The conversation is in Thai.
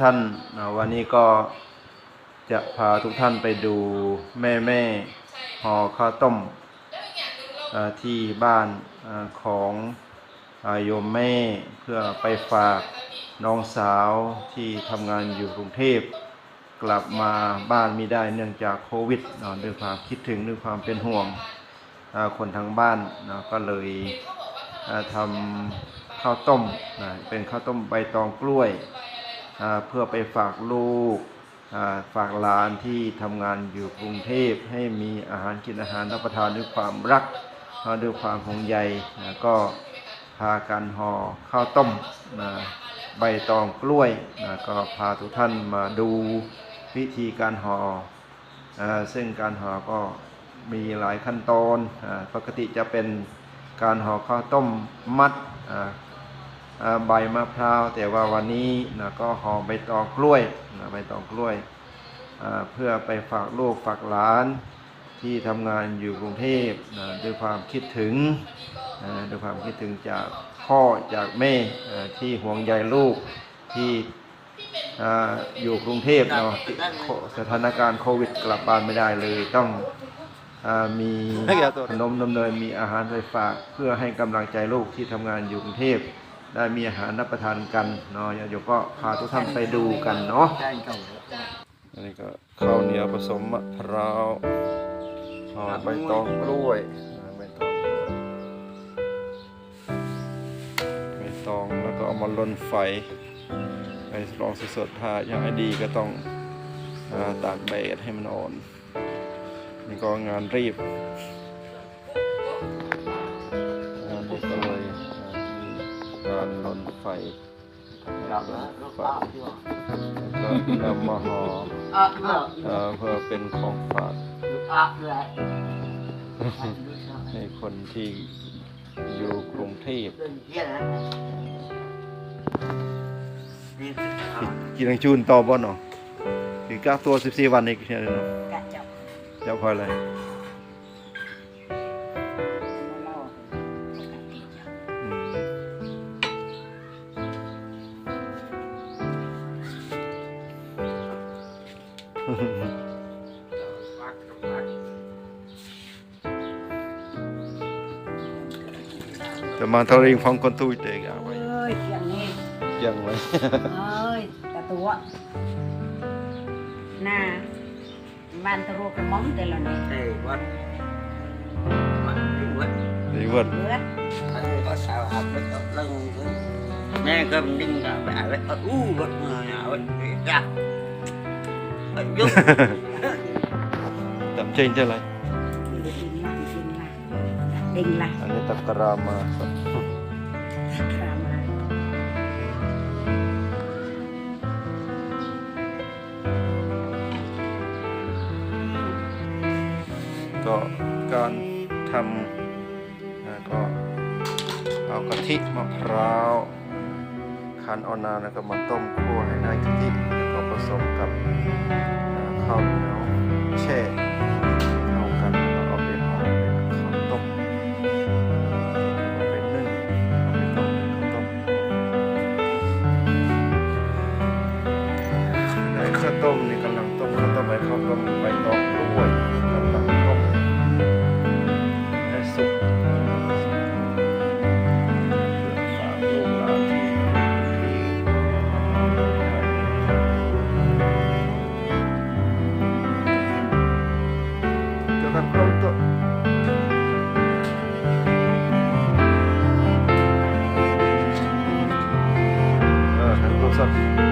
ท่านนะวันนี้ก็จะพาทุกท่านไปดูแม่แม่ห่อข้าวต้มที่บ้านอของโยมแม่เพื่อไปฝากน้องสาวที่ทำงานอยู่กรุงเทพกลับมาบ้านไม่ได้เนื่องจากโควิดเนะด้วยความคิดถึงด้วยความเป็นห่วงคนทางบ้านนะก็เลยทำข้าวต้มนะเป็นข้าวต้มใบตองกล้วย เพื่อไปฝากลูกฝากหลานที่ทำงานอยู่กรุงเทพให้มีอาหารกินอาหารรับประทานด้วยความรักด้วยความห่วงใยก็พากันห่อข้าวต้มใบตองกล้วยก็พาทุกท่านมาดูวิธีการห่อซึ่งการห่อก็มีหลายขั้นตอนอปกติจะเป็นการห่อข้าวต้มมัด ใบมะพร้าว แต่ว่าวันนี้นะก็ห่อใบตองกล้วยนะใบตองกล้วยอ่าเพื่อไปฝากลูกฝากหลานที่ทำงานอยู่กรุงเทพนะด้วยความคิดถึงนะด้วยความคิดถึงจากพ่อจากแม่อ่าที่ห่วงใยลูกที่อ่าอยู่กรุงเทพเนาะที่โคสถานการณ์โควิดกลับบ้านไม่ได้เลยต้องอามีขนมดำเนินมีอาหารไปฝากเพื่อให้กำลังใจลูกที่ทำงานอยู่กรุงเทพ ได้มีอาหารรับประทานกันเนาะโยมก็พาทุกท่านไปดูกันเนาะอันนี้ก็ข้าวเหนียวผสมมะพร้าวห่อใบตองกล้วยอ่าใบตองกล้วยใบตองแล้วก็เอามาลนไฟไปลองสดๆถ้าอยากให้ดีก็ต้องตากแดดให้มันอ่อนนี่ก็งานรีบ ลนไฟกลับแล้วรถป้าที่ว่าแล้วก็นำมาห่ออะเพื่อเอ่อเพื่อเป็นของฝากอะเพื่อให้คนที่อยู่กรุงเทพกินทังจูนต่อบ่เนาะถึงกักตัว 14 วันอีกเนี่ยเนาะจับเจ้าพออะไจะมาทาริงฟังคนตู้เด็กอะไว้เอ้ยเสียงนี้ยังไว้เอ้ยตะตัวหน้าบ้านตะโรกระหม่อมแต่ละนี่เอ้วัดวัดนี่วัดดีเวิร์ดเลือดอันนี้ก็สาวหับไปตบลงเลยแม่ก็ดิ้งกับไปอะไรก็อู้วัดมาเนี่ยวัดนี่ จ้ะวัดยุบจำเจนใช่ไรดิ่งละดิ่งละดิ่งละอันนี้ตักกรามาครามาก็การทำนะก็เอากะทิมะพร้าวคั้นเอาน้ำแล้วก็มาต้มคั่วให้ได้กะทิ แล้วก็ผสมกับข้าวเหนียวแช่เข้ากันแล้วเอาไปห่อเป็นข้าวต้มเอาไปนึ่งเอาไปต้มเป็นข้าวต้มได้ข้าวต้มนี่ก เ